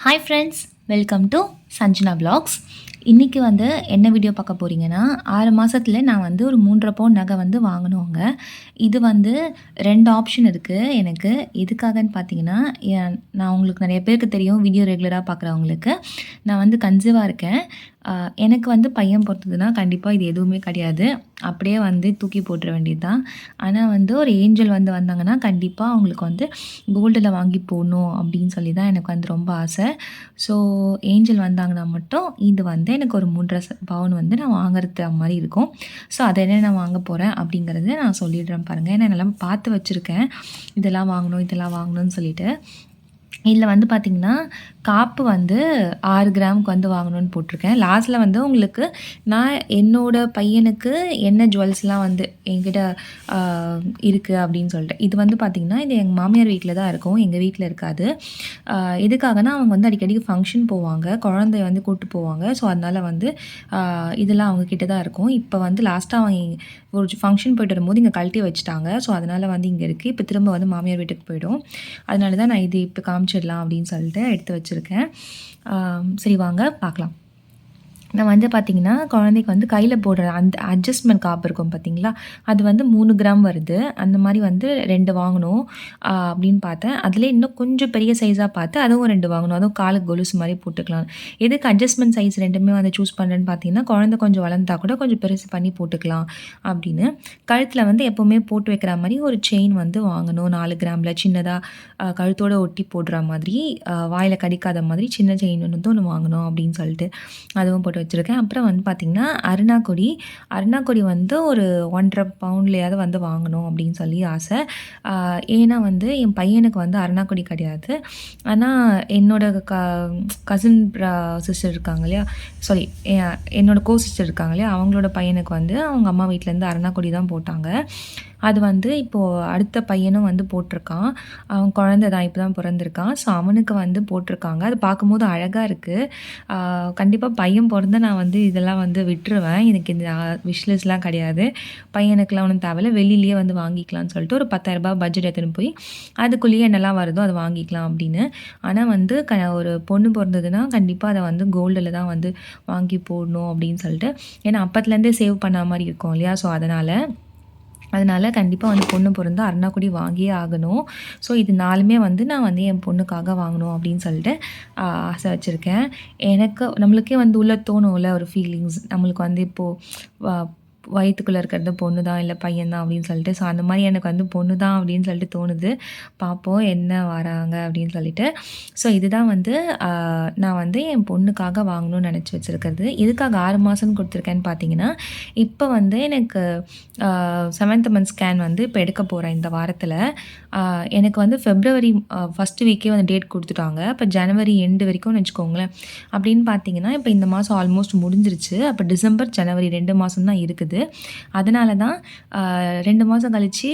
Hi friends welcome to Sanjana blogs இன்றைக்கி வந்து என்ன வீடியோ பார்க்க போகிறீங்கன்னா ஆறு மாதத்தில் நான் வந்து ஒரு மூன்றரை பவுன் நகை வந்து வாங்கினோங்க இது வந்து ரெண்டு ஆப்ஷன் இருக்குது எனக்கு எதுக்காகன்னு பார்த்தீங்கன்னா நான் உங்களுக்கு நிறைய பேருக்கு தெரியும் வீடியோ ரெகுலராக பார்க்குறவங்களுக்கு நான் வந்து கன்சீவாக இருக்கேன். எனக்கு வந்து பையன் பொறுத்ததுன்னா கண்டிப்பாக இது எதுவுமே கிடையாது. அப்படியே வந்து தூக்கி போட்டுற வேண்டியது தான் ஆனால் வந்து ஒரு ஏஞ்சல் வந்து வந்தாங்கன்னா கண்டிப்பாக அவங்களுக்கு வந்து கோல்டில் வாங்கி போடணும் அப்படின்னு சொல்லி தான் எனக்கு வந்து ரொம்ப ஆசை. ஸோ ஏஞ்சல் வந்தாங்கன்னா மட்டும் இது வந்து எனக்கு ஒரு மூன்றரை ச- பவுன் வந்து நான் வாங்குறது மாதிரி இருக்கும். ஸோ அதை என்ன நான் வாங்க போகிறேன் அப்படிங்கிறத நான் சொல்லிடுறேன் பாருங்கள் ஏன்னா நான் பார்த்து வச்சுருக்கேன். இதெல்லாம் வாங்கணும் இதெல்லாம் வாங்கணும்னு சொல்லிட்டு. இதில் வந்து பார்த்திங்கன்னா காப்பு வந்து ஆறு கிராமுக்கு வந்து வாங்கணும்னு போட்டிருக்கேன். லாஸ்ட்டில் வந்து உங்களுக்கு நான் என்னோட பையனுக்கு என்ன ஜுவல்ஸ்லாம் வந்து என்கிட்ட இருக்குது அப்படின்னு சொல்லிட்டு இது வந்து பார்த்திங்கன்னா இது எங்கள் மாமியார் வீட்டில் தான் இருக்கும். எங்கள் வீட்டில் இருக்காது. எதுக்காகனா அவங்க வந்து அடிக்கடி ஃபங்க்ஷன் போவாங்க. குழந்தைய வந்து கூப்பிட்டு போவாங்க. ஸோ அதனால் வந்து இதெல்லாம் அவங்கக்கிட்ட தான் இருக்கும். இப்போ வந்து லாஸ்ட்டாக அவங்க ஒரு ஃபங்க்ஷன் போயிட்டு வரும்போது இங்கே கழட்டி வச்சுட்டாங்க. ஸோ அதனால் வந்து இங்கே இருக்குது இப்போ திரும்ப வந்து மாமியார் வீட்டுக்கு போயிடும். அதனால தான் நான் இது இப்போ காமிச்சு காமிச்சிடலாம் அப்படின்னு சொல்லிட்டு எடுத்து வச்சுருக்கேன். சரி வாங்க பார்க்கலாம். நான் வந்து பார்த்திங்கன்னா குழந்தைக்கு வந்து கையில் போடுற அந்த அட்ஜஸ்ட்மெண்ட் காப்பு இருக்கும் பார்த்தீங்களா அது வந்து மூணு கிராம் வருது. அந்த மாதிரி வந்து ரெண்டு வாங்கணும் அப்படின்னு பார்த்தேன். அதில் இன்னும் கொஞ்சம் பெரிய சைஸாக பார்த்து அதுவும் ரெண்டு வாங்கணும். அதுவும் காலுக்கு கொலுசு மாதிரி போட்டுக்கலாம். எதுக்கு அட்ஜஸ்ட்மெண்ட் சைஸ் ரெண்டுமே வந்து சூஸ் பண்ணுறேன்னு பார்த்தீங்கன்னா குழந்தை கொஞ்சம் வளர்ந்தா கூட கொஞ்சம் பெருசு பண்ணி போட்டுக்கலாம் அப்படின்னு. கழுத்தில் வந்து எப்போவுமே போட்டு வைக்கிற மாதிரி ஒரு செயின் வந்து வாங்கணும். நாலு கிராமில் சின்னதாக கழுத்தோடு ஒட்டி போடுற மாதிரி வாயில் கடிக்காத மாதிரி சின்ன செயின் வந்து ஒன்று வாங்கணும் அப்படின்னு சொல்லிட்டு அதுவும் போட்டு வச்சுருக்கேன். அப்புறம் வந்து பார்த்திங்கன்னா அருணாக்கொடி. அருணாக்கொடி வந்து ஒரு ஒன்றரை பவுண்ட்லையாவது வந்து வாங்கணும் அப்படின்னு சொல்லி ஆசை. ஏன்னா வந்து என் பையனுக்கு வந்து அருணாக்கொடி கிடையாது. ஆனால் என்னோட க கசின் சிஸ்டர் இருக்காங்க இல்லையா? சாரி என்னோட கோ சிஸ்டர் இருக்காங்க இல்லையா? அவங்களோட பையனுக்கு வந்து அவங்க அம்மா வீட்டிலேருந்து அருணாக்கொடி தான் போட்டாங்க. அது வந்து இப்போது அடுத்த பையனும் வந்து போட்டிருக்கான். அவன் குழந்த தான் இப்போ தான் பிறந்திருக்கான். ஸோ அவனுக்கு வந்து போட்டிருக்காங்க. அது பார்க்கும்போது அழகாக இருக்குது கண்டிப்பாக பையன் பிறந்த நான் வந்து இதெல்லாம் வந்து விட்டுருவேன். எனக்கு இந்த விஷ்லெஸ்லாம் கிடையாது. பையனுக்குலாம் ஒன்றும் தேவையில்ல. வெளியிலேயே வந்து வாங்கிக்கலாம்னு சொல்லிட்டு ஒரு பத்தாயிரரூபா பட்ஜெட் எடுத்துன்னு போய் அதுக்குள்ளேயே என்னெல்லாம் வருதோ அதை வாங்கிக்கலாம் அப்படின்னு. ஆனால் வந்து க ஒரு பொண்ணு பிறந்ததுன்னா கண்டிப்பாக அதை வந்து கோல்டில் தான் வந்து வாங்கி போடணும் அப்படின்னு சொல்லிட்டு. ஏன்னா அப்பத்துலேருந்தே சேவ் பண்ண மாதிரி இருக்கும் இல்லையா? ஸோ அதனால் அதனால் கண்டிப்பாக வந்து பொண்ணு பிறந்தா அருணாக்குடி வாங்கியே ஆகணும். ஸோ இது நாலுமே வந்து நான் வந்து என் பொண்ணுக்காக வாங்கணும் அப்படின்னு சொல்லிட்டு ஆசை வச்சுருக்கேன். எனக்கு நம்மளுக்கே வந்து உள்ள தோணும்ல ஒரு ஃபீலிங்ஸ் நம்மளுக்கு வந்து இப்போது வயிற்றுக்குள்ளே இருக்கிறது பொண்ணு தான் இல்லை பையன் தான் அப்படின்னு சொல்லிட்டு. ஸோ அந்த மாதிரி எனக்கு வந்து பொண்ணு தான் அப்படின்னு சொல்லிட்டு தோணுது. பார்ப்போம் என்ன வராங்க அப்படின்னு சொல்லிட்டு. ஸோ இதுதான் வந்து நான் வந்து என் பொண்ணுக்காக வாங்கணும்னு நினச்சி வச்சுருக்கிறது. எதுக்காக ஆறு மாதம்னு கொடுத்துருக்கேன்னு பார்த்தீங்கன்னா இப்போ வந்து எனக்கு செவன்த் மந்த் ஸ்கேன் வந்து இப்போ எடுக்க போகிறேன் இந்த வாரத்தில். எனக்கு வந்து ஃபெப்ரவரி ஃபஸ்ட்டு வீக்கே வந்து டேட் கொடுத்துட்டாங்க. இப்போ ஜனவரி எண்டு வரைக்கும்னு வச்சுக்கோங்களேன். அப்படின்னு பார்த்தீங்கன்னா இப்போ இந்த மாதம் ஆல்மோஸ்ட் முடிஞ்சிருச்சு. அப்போ டிசம்பர் ஜனவரி ரெண்டு மாதம் தான் இருக்குது. அதனால தான் ரெண்டு மாதம் கழித்து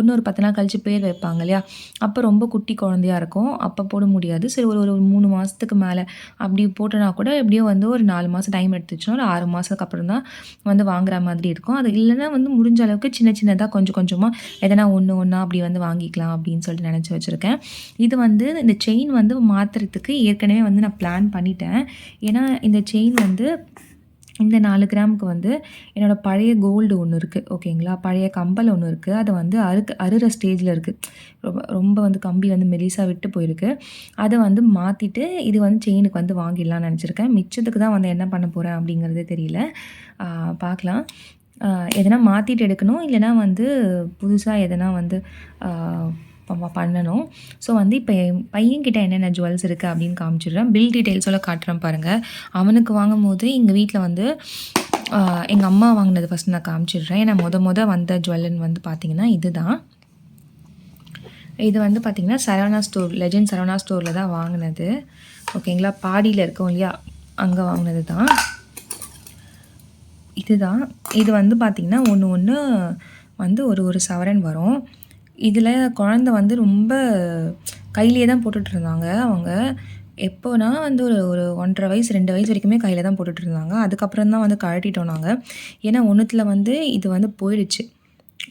இன்னொரு பத்து நாள் கழித்து பேர் வைப்பாங்க இல்லையா? அப்போ ரொம்ப குட்டி குழந்தையா இருக்கும். அப்போ போட முடியாது. சரி ஒரு ஒரு மூணு மாதத்துக்கு மேலே அப்படி போட்டோன்னா கூட எப்படியோ வந்து ஒரு நாலு மாதம் டைம் எடுத்துச்சுன்னா ஒரு ஆறு மாதத்துக்கு அப்புறம் தான் வந்து வாங்குற மாதிரி இருக்கும். அது இல்லைன்னா வந்து முடிஞ்ச அளவுக்கு சின்ன சின்னதாக கொஞ்சம் கொஞ்சமாக எதனா ஒன்று ஒன்றா அப்படி வந்து வாங்கிக்கலாம் அப்படின்னு சொல்லிட்டு நினச்சி வச்சுருக்கேன். இது வந்து இந்த செயின் வந்து மாற்றுறதுக்கு ஏற்கனவே வந்து நான் பிளான் பண்ணிட்டேன். ஏன்னா இந்த செயின் வந்து இந்த நாலு கிராமுக்கு வந்து என்னோடய பழைய கோல்டு ஒன்று இருக்குது ஓகேங்களா? பழைய கம்பல் ஒன்று இருக்குது அது வந்து அறுக்கு அறுகிற ஸ்டேஜில் இருக்குது ரொம்ப ரொம்ப வந்து கம்பி வந்து மெலிசாக விட்டு போயிருக்கு. அதை வந்து மாற்றிட்டு இது வந்து செயினுக்கு வந்து வாங்கிடலாம்னு நினச்சிருக்கேன். மிச்சத்துக்கு தான் வந்து என்ன பண்ண போகிறேன் அப்படிங்கிறதே தெரியல. பார்க்கலாம் எதனா மாற்றிட்டு எடுக்கணும் இல்லைனா வந்து புதுசாக எதனா வந்து பண்ணணும். ஸோ வந்து இப்போ என் பையன்கிட்ட என்னென்ன ஜுவல்ஸ் இருக்குது அப்படின்னு காமிச்சிடுறேன். பில் டீட்டெயில்ஸோட காட்டுறேன் பாருங்கள் அவனுக்கு வாங்கும் போது எங்கள் வீட்டில் வந்து எங்கள் அம்மா வாங்கினது ஃபஸ்ட் நான் காமிச்சிடுறேன். ஏன்னா மொத முத வந்த ஜுவல்லுன்னு வந்து பார்த்தீங்கன்னா இதுதான். இது வந்து பார்த்திங்கன்னா சரவணா ஸ்டோர் லெஜெண்ட் சரவணா ஸ்டோரில் தான் வாங்கினது. ஓகேங்களா பாடியில் இருக்கோம் இல்லையா? அங்கே வாங்கினது தான். இதுதான். இது வந்து பார்த்திங்கன்னா ஒன்று ஒன்று வந்து ஒரு ஒரு சவரன் வரும். இதில் குழந்த வந்து ரொம்ப கையிலே தான் போட்டுட்டு இருந்தாங்க அவங்க. எப்போனா வந்து ஒரு ஒரு ஒன்றரை வயசு ரெண்டு வயசு வரைக்குமே கையில் தான் போட்டுட்டு இருந்தாங்க அதுக்கப்புறம் தான் வந்து கழட்டிட்டோம் நாங்கள் ஏன்னா ஒன்றுத்தில் வந்து இது வந்து போயிடுச்சு.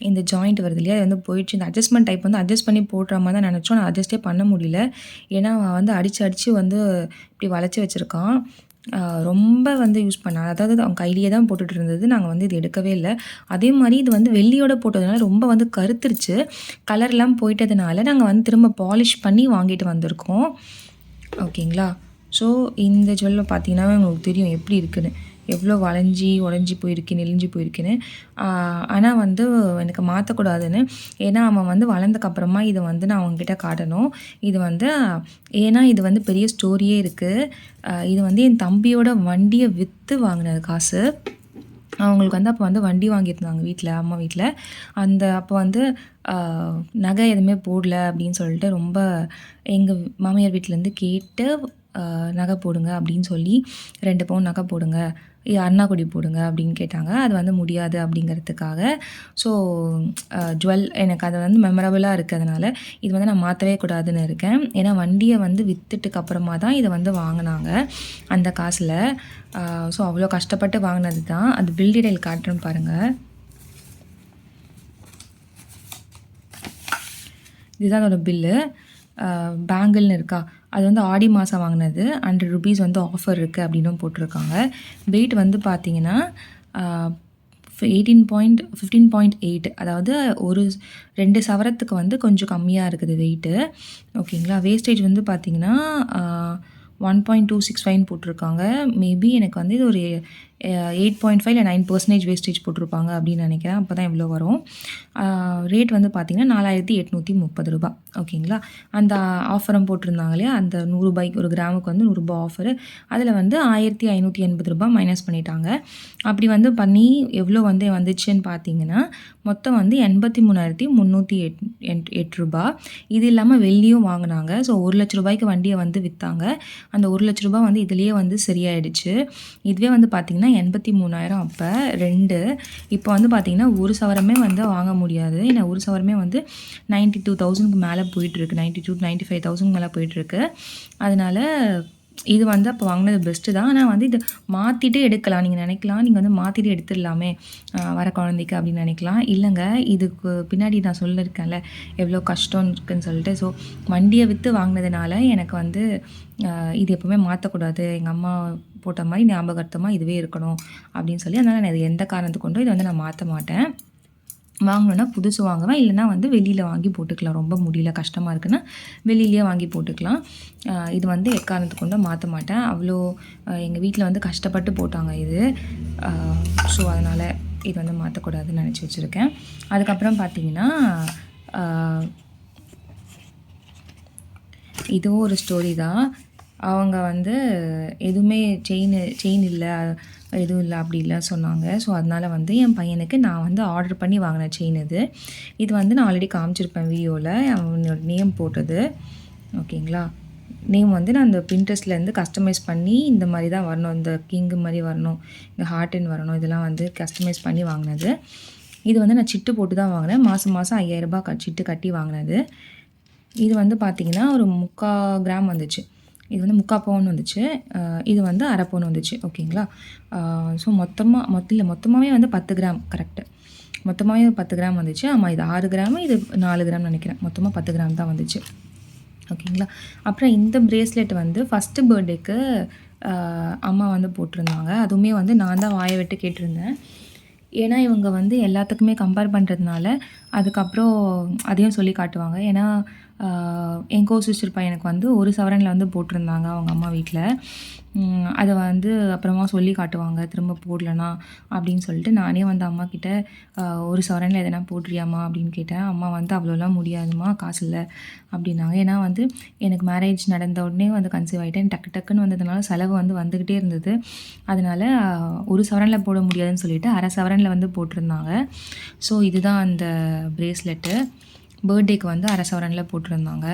இந்த ஜாயிண்ட் வருது இல்லையா அது வந்து போயிடுச்சு. இந்த அட்ஜஸ்ட்மெண்ட் டைப் வந்து அட்ஜஸ்ட் பண்ணி போடுற மாதிரி தான் நினச்சோம். நான் அட்ஜஸ்ட்டே பண்ண முடியல. ஏன்னா அவன் வந்து அடித்து அடித்து வந்து இப்படி வளைச்சி வச்சுருக்கான். ரொம்ப வந்து யூஸ் பண்ண அதாவது அவங்க கையிலேயே தான் போட்டுட்டு இருந்தது. நாங்கள் வந்து இது எடுக்கவே இல்லை. அதே மாதிரி இது வந்து வெள்ளியோட போட்டதுனால ரொம்ப வந்து கருத்துருச்சு. கலர்லாம் போயிட்டதுனால நாங்கள் வந்து திரும்ப பாலிஷ் பண்ணி வாங்கிட்டு வந்திருக்கோம். ஓகேங்களா ஸோ இந்த ஜுவல்ல பார்த்தீங்கன்னா உங்களுக்கு தெரியும் எப்படி இருக்குன்னு. எவ்வளோ வளைஞ்சி உடஞ்சி போயிருக்கு நெளிஞ்சு போயிருக்குன்னு. ஆனால் வந்து எனக்கு மாற்றக்கூடாதுன்னு ஏன்னா அவன் வந்து வளர்ந்தக்கப்புறமா இதை வந்து நான் அவங்ககிட்ட காட்டணும். இது வந்து ஏன்னா இது வந்து பெரிய ஸ்டோரியே இருக்குது இது வந்து என் தம்பியோட வண்டியை விற்று வாங்கினது காசு. அவங்களுக்கு வந்து அப்போ வந்து வண்டி வாங்கியிருந்தாங்க வீட்டில் அம்மா வீட்டில். அந்த அப்போ வந்து நகை எதுவுமே போடல அப்படின்னு சொல்லிட்டு ரொம்ப எங்கள் மாமியார் வீட்டிலேருந்து கேட்டு நகை போடுங்க அப்படின்னு சொல்லி ரெண்டு பவுன் நகை போடுங்க. அண்ணாக்குடி போடுங்க அப்படின்னு கேட்டாங்க. அது வந்து முடியாது அப்படிங்கிறதுக்காக. ஸோ ஜுவல் எனக்கு அது வந்து மெமரபுளாக இருக்கிறதுனால இது வந்து நான் மாற்றவே கூடாதுன்னு இருக்கேன். ஏன்னா வண்டியை வந்து விற்றுட்டுக்கு அப்புறமா தான் இதை வந்து வாங்கினாங்க அந்த காசில். ஸோ அவ்வளோ கஷ்டப்பட்டு வாங்கினது தான். அது பில் டீடைல் காட்டுறேன்னு பாருங்கள் இதுதான் அதோடய பில்லு பேங்கிள்னு இருக்கா? அது வந்து ஆடி மாதம் வாங்கினது. ஹண்ட்ரட் ருபீஸ் வந்து ஆஃபர் இருக்குது அப்படின்னும் போட்டிருக்காங்க. வெயிட் வந்து பார்த்தீங்கன்னா eighteen point fifteen point eight அதாவது ஒரு ரெண்டு சவரத்துக்கு வந்து கொஞ்சம் கம்மியாக இருக்குது வெயிட்டு ஓகேங்களா வேஸ்டேஜ் வந்து பார்த்திங்கன்னா one point two six five போட்டிருக்காங்க. மேபி எனக்கு வந்து இது ஒரு எயிட் பாயிண்ட் ஃபைவ் இல்லை நைன் பர்சன்டேஜ் வேஸ்டேஜ் போட்டிருப்பாங்க அப்படின்னு நினைக்கிறேன். அப்போ தான் இவ்வளோ வரும் ரேட் வந்து பார்த்திங்கன்னா நாலாயிரத்தி எட்நூற்றி முப்பது ரூபா. ஓகேங்களா அந்த ஆஃபரும் போட்டிருந்தாங்க இல்லையா? அந்த நூறுரூபாய்க்கு ஒரு கிராமுக்கு வந்து நூறுரூபா ஆஃபரு அதில் வந்து ஆயிரத்தி ஐநூற்றி எண்பது ரூபா மைனஸ் பண்ணிட்டாங்க. அப்படி வந்து பண்ணி எவ்வளோ வந்து வந்துச்சுன்னு பார்த்தீங்கன்னா மொத்தம் வந்து எண்பத்தி மூணாயிரத்தி முந்நூற்றி எட் எட் எட்டு ரூபா இது இல்லாமல் வெள்ளியும் வாங்கினாங்க. ஸோ ஒரு லட்ச ரூபாய்க்கு வண்டியை வந்து விற்றாங்க அந்த ஒரு லட்ச ரூபா வந்து இதுலேயே வந்து சரியாயிடுச்சு. இதுவே வந்து பார்த்திங்கன்னா எண்பத்தி மூணாயிரம் அப்போ. ரெண்டு இப்போ வந்து பார்த்திங்கன்னா ஒரு சவரமே வந்து வாங்க முடியாது. ஏன்னா ஒரு சவரமே வந்து நைன்ட்டி டூ தௌசண்ட்க்கு மேலே போயிட்டுருக்கு. Ninety two ninety five thousand மேலே போயிட்டுருக்கு. அதனால் இது வந்து அப்போ வாங்கினது பெஸ்ட்டு தான். ஆனால் வந்து இது மாற்றிட்டு எடுக்கலாம். நீங்கள் நினைக்கலாம். நீங்கள் வந்து மாற்றிட்டு எடுத்துடலாமே. வர குழந்தைக்கு அப்படின்னு நினைக்கலாம். இல்லைங்க இதுக்கு பின்னாடி நான் சொல்லியிருக்கேன்ல எவ்வளோ கஷ்டம் இருக்குதுன்னு சொல்லிட்டு. ஸோ வண்டியை விற்று வாங்கினதுனால எனக்கு வந்து இது எப்போவுமே மாற்றக்கூடாது எங்கள் அம்மா போட்ட மாதிரி ஞாபகார்த்தமாக இதுவே இருக்கணும் அப்படின்னு சொல்லி அதனால் நான் இது எந்த காரணத்துக்கு கொண்டோ இதை வந்து நான் மாற்ற மாட்டேன். வாங்கணுன்னா புதுசு வாங்குவேன் இல்லைனா வந்து வெளியில் வாங்கி போட்டுக்கலாம். ரொம்ப முடியல கஷ்டமாக இருக்குன்னா வெளியிலேயே வாங்கி போட்டுக்கலாம். இது வந்து எக்காரணத்துக்கு கொண்டும் மாற்ற மாட்டேன். அவ்வளோ எங்கள் வீட்டில் வந்து கஷ்டப்பட்டு போட்டாங்க இது. ஸோ அதனால் இது வந்து மாற்றக்கூடாதுன்னு நினச்சி வச்சுருக்கேன். அதுக்கப்புறம் பார்த்தீங்கன்னா இதுவும் ஒரு ஸ்டோரி தான். அவங்க வந்து எதுவுமே செயின் செயின் இல்லை எதுவும் இல்லை அப்படி இல்லை சொன்னாங்க. ஸோ அதனால் வந்து என் பையனுக்கு நான் வந்து ஆர்டர் பண்ணி வாங்கின செயின் இது. இது வந்து நான் ஆல்ரெடி காமிச்சிருப்பேன் வீடியோவில் அவனோட நேம் போட்டது. ஓகேங்களா நேம் வந்து நான் அந்த பின்ட்ரெஸ்ட்லேருந்து கஸ்டமைஸ் பண்ணி இந்த மாதிரி தான் வரணும் இந்த கிங்கு மாதிரி வரணும் இந்த ஹார்ட்டின் வரணும் இதெல்லாம் வந்து கஸ்டமைஸ் பண்ணி வாங்கினது. இது வந்து நான் சிட்டு போட்டு தான் வாங்கினேன். மாதம் மாதம் ஐயாயிரரூபா க சிட்டு கட்டி வாங்கினது. இது வந்து பார்த்திங்கன்னா ஒரு முக்கால் கிராம் வந்துச்சு. இது வந்து முக்கால் பவுன் வந்துச்சு இது வந்து அரை பவுன் வந்துச்சு. ஓகேங்களா? ஸோ மொத்தமாக மொத்த இல்லை மொத்தமாகவே வந்து பத்து கிராம் கரெக்டு மொத்தமாகவே பத்து கிராம் வந்துச்சு. ஆமாம் இது ஆறு கிராமு இது நாலு கிராம் நினைக்கிறேன். மொத்தமாக பத்து கிராம் தான் வந்துச்சு. ஓகேங்களா? அப்புறம் இந்த ப்ரேஸ்லெட் வந்து ஃபஸ்ட்டு பர்த்டேக்கு அம்மா வந்து போட்டிருந்தாங்க. அதுவுமே வந்து நான் தான் வாயை விட்டு கேட்டிருந்தேன். ஏன்னா இவங்க வந்து எல்லாத்துக்குமே கம்பேர் பண்ணுறதுனால அதுக்கப்புறம் அதையும் சொல்லி காட்டுவாங்க. ஏன்னா என் கோ சிஸ்டர் பையனுக்கு வந்து ஒரு சவரனில் வந்து போட்டிருந்தாங்க அவங்க அம்மா வீட்டில். அதை வந்து அப்புறமா சொல்லி காட்டுவாங்க திரும்ப போடலனா அப்படின்னு சொல்லிட்டு நானே வந்து அம்மா கிட்ட ஒரு சவரனில் எதனா போடுறியாம்மா அப்படின்னு கேட்டேன். அம்மா வந்து அவ்வளோலாம் முடியாதுமா காசு இல்லை அப்படின்னாங்க. ஏன்னா வந்து எனக்கு மேரேஜ் நடந்த உடனே வந்து கன்சீவ் ஆகிட்டேன் டக்கு டக்குன்னு வந்ததுனால செலவு வந்து வந்துக்கிட்டே இருந்தது. அதனால் ஒரு சவரனில் போட முடியாதுன்னு சொல்லிட்டு அரை சவரனில் வந்து போட்டிருந்தாங்க. ஸோ இதுதான் அந்த ப்ரேஸ்லெட்டு பர்த்டேக்கு வந்து அரை சவரனில் போட்டிருந்தாங்க.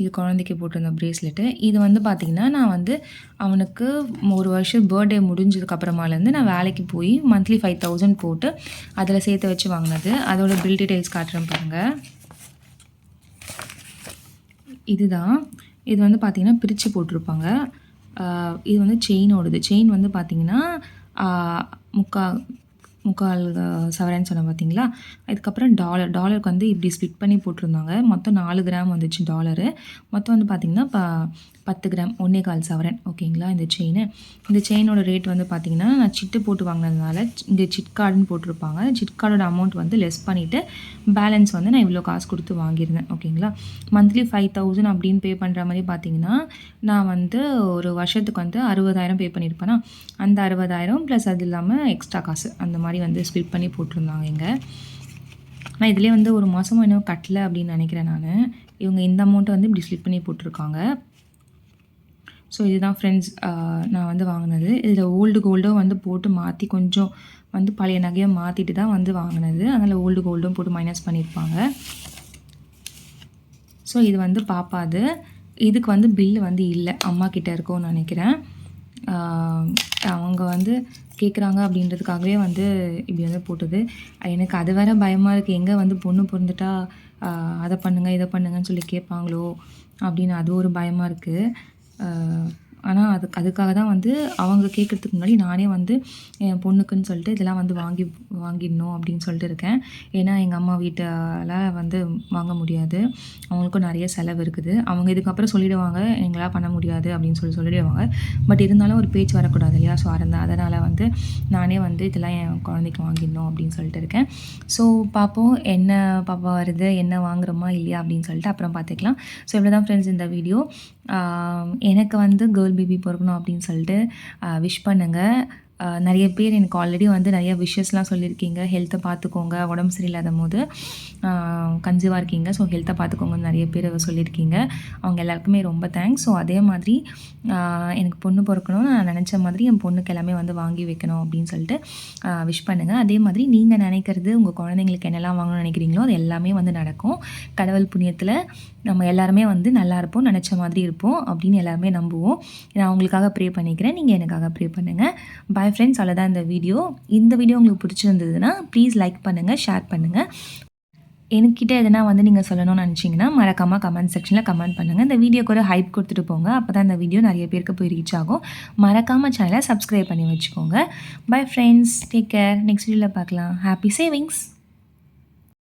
இது குழந்தைக்கு போட்டிருந்த ப்ரேஸ்லெட்டு இது வந்து பார்த்திங்கன்னா நான் வந்து அவனுக்கு ஒரு வருஷம் பர்த்டே முடிஞ்சதுக்கப்புறமாலேருந்து நான் வேலைக்கு போய் மந்த்லி ஃபைவ் தௌசண்ட் போட்டு அதில் சேர்த்து வச்சு வாங்கினது. அதோட பில் டீட்டெயில்ஸ் காட்டுறேன் பாருங்கள் இதுதான். இது வந்து பார்த்திங்கன்னா பிரித்து போட்டிருப்பாங்க. இது வந்து செயினோடது செயின் வந்து பார்த்திங்கன்னா முக்கா முக்கால் சவரன் சொன்னேன் பார்த்தீங்களா அதுக்கப்புறம் டாலர் டாலருக்கு வந்து இப்படி ஸ்ப்ளிட் பண்ணி போட்டிருந்தாங்க. மொத்தம் நாலு கிராம் வந்துச்சு டாலரு மொத்தம் வந்து பார்த்திங்கன்னா இப்போ பத்து கிராம் ஒன்றே கால் சவரன் ஓகேங்களா இந்த செயின் இந்த செயினோட ரேட் வந்து பார்த்திங்கன்னா நான் சிட்டு போட்டு வாங்கினதுனால இங்கே சிட் கார்டுன்னு போட்டிருப்பாங்க. சிட் கார்டோட அமௌண்ட் வந்து லெஸ் பண்ணிவிட்டு பேலன்ஸ் வந்து நான் இவ்வளோ காசு கொடுத்து வாங்கியிருந்தேன் ஓகேங்களா. மந்த்லி ஃபைவ் தௌசண்ட் அப்படின்னு பே பண்ணுற மாதிரி பார்த்தீங்கன்னா நான் வந்து ஒரு வருஷத்துக்கு வந்து அறுபதாயிரம் பே பண்ணியிருப்பேனா அந்த அறுபதாயிரம் ப்ளஸ் அது இல்லாமல் எக்ஸ்ட்ரா காசு அந்த மாதிரி வந்து ஸ்பிட் பண்ணி போட்டிருந்தாங்க இங்கே. நான் இதிலே வந்து ஒரு மாதமும் இன்னும் கட்டலை அப்படின்னு நினைக்கிறேன் நான். இவங்க இந்த அமௌண்ட்டை வந்து இப்படி ஸ்லிப் பண்ணி போட்டிருக்காங்க. ஸோ இதுதான் ஃப்ரெண்ட்ஸ் நான் வந்து வாங்கினது. இதில் ஓல்டு கோல்டும் வந்து போட்டு மாற்றி கொஞ்சம் வந்து பழைய நகையை மாற்றிட்டு தான் வந்து வாங்கினது. அதனால் ஓல்டு கோல்டும் போட்டு மைனஸ் பண்ணியிருப்பாங்க. ஸோ இது வந்து பாப்பாது இதுக்கு வந்து பில்லு வந்து இல்லை. அம்மா கிட்டே இருக்கும்னு நினைக்கிறேன். அவங்க வந்து கேட்குறாங்க அப்படின்றதுக்காகவே வந்து இப்படி வந்து போட்டது. எனக்கு அது வேற பயமாக இருக்குது எங்கே வந்து பொண்ணு பிறந்துட்டா அதை பண்ணுங்கள் இதை பண்ணுங்கன்னு சொல்லி கேட்பாங்களோ அப்படின்னு அது ஒரு பயமாக இருக்குது ஆனால் அதுக்கு அதுக்காக தான் வந்து அவங்க கேட்குறதுக்கு முன்னாடி நானே வந்து என் பொண்ணுக்குன்னு சொல்லிட்டு இதெல்லாம் வந்து வாங்கி வாங்கிடணும் அப்படின்னு சொல்லிட்டு இருக்கேன். ஏன்னா எங்கள் அம்மா வீட்டால் வந்து வாங்க முடியாது. அவங்களுக்கும் நிறைய செலவு இருக்குது. அவங்க இதுக்கப்புறம் சொல்லிவிடுவாங்க எங்களால் பண்ண முடியாது அப்படின்னு சொல்லி சொல்லிடுவாங்க. பட் இருந்தாலும் ஒரு பேச்சு வரக்கூடாது இல்லையா? ஸோ அந்த அதனால் வந்து நானே வந்து இதெல்லாம் என் குழந்தைக்கு வாங்கிடணும் அப்படின்னு சொல்லிட்டு இருக்கேன். ஸோ பார்ப்போம் என்ன பாப்பா வருது என்ன வாங்குறோமா இல்லையா அப்படின்னு சொல்லிட்டு அப்புறம் பார்த்துக்கலாம் ஸோ இவ்வளோ தான் ஃப்ரெண்ட்ஸ் இந்த வீடியோ எனக்கு வந்து கேர்ள் பேபி பிறக்கணும் அப்படின்னு சொல்லிட்டு விஷ் பண்ணுங்கள் நிறைய பேர் எனக்கு ஆல்ரெடி வந்து நிறைய விஷஸ்லாம் சொல்லியிருக்கீங்க. ஹெல்த்தை பார்த்துக்கோங்க. உடம்பு சரியில்லாத போது கன்சீவாக இருக்கீங்க. ஸோ ஹெல்த்தை பார்த்துக்கோங்கன்னு நிறைய பேர் சொல்லியிருக்கீங்க. அவங்க எல்லாருக்குமே ரொம்ப தேங்க்ஸ் ஸோ அதே மாதிரி எனக்கு பொண்ணு பிறக்கணும்னு நான் நினச்ச மாதிரி என் பொண்ணுக்கு எல்லாமே வந்து வாங்கி வைக்கணும் அப்படின்னு சொல்லிட்டு விஷ் பண்ணுங்கள் அதே மாதிரி நீங்கள் நினைக்கிறது உங்கள் குழந்தைங்களுக்கு என்னெல்லாம் வாங்கணும்னு நினைக்கிறீங்களோ அது எல்லாமே வந்து நடக்கும். கடவுள் புண்ணியத்தில் நம்ம எல்லாருமே வந்து நல்லா இருப்போம் நினச்ச மாதிரி இருப்போம் அப்படின்னு எல்லாருமே நம்புவோம். நான் உங்களுக்காக ப்ரே பண்ணிக்கிறேன். நீங்கள் எனக்காக ப்ரே பண்ணுங்கள் பாய் ஃப்ரெண்ட்ஸ் அவ்வளோதான் இந்த வீடியோ இந்த வீடியோ உங்களுக்கு பிடிச்சிருந்ததுன்னா ப்ளீஸ் லைக் பண்ணுங்கள் ஷேர் பண்ணுங்கள் என்கிட்ட எதனா வந்து நீங்கள் சொல்லணும்னு நினச்சிங்கன்னா மறக்காமல் கமெண்ட் செக்ஷனில் கமெண்ட் பண்ணுங்கள் இந்த வீடியோக்கு ஒரு ஹைப் கொடுத்துட்டு போங்க. அப்போ தான் இந்த வீடியோ நிறைய பேருக்கு போய் ரீச் ஆகும். மறக்காமல் சேனலை சப்ஸ்கிரைப் பண்ணி வச்சுக்கோங்க. Bye friends take care next வீடியோவில் பார்க்கலாம். Happy savings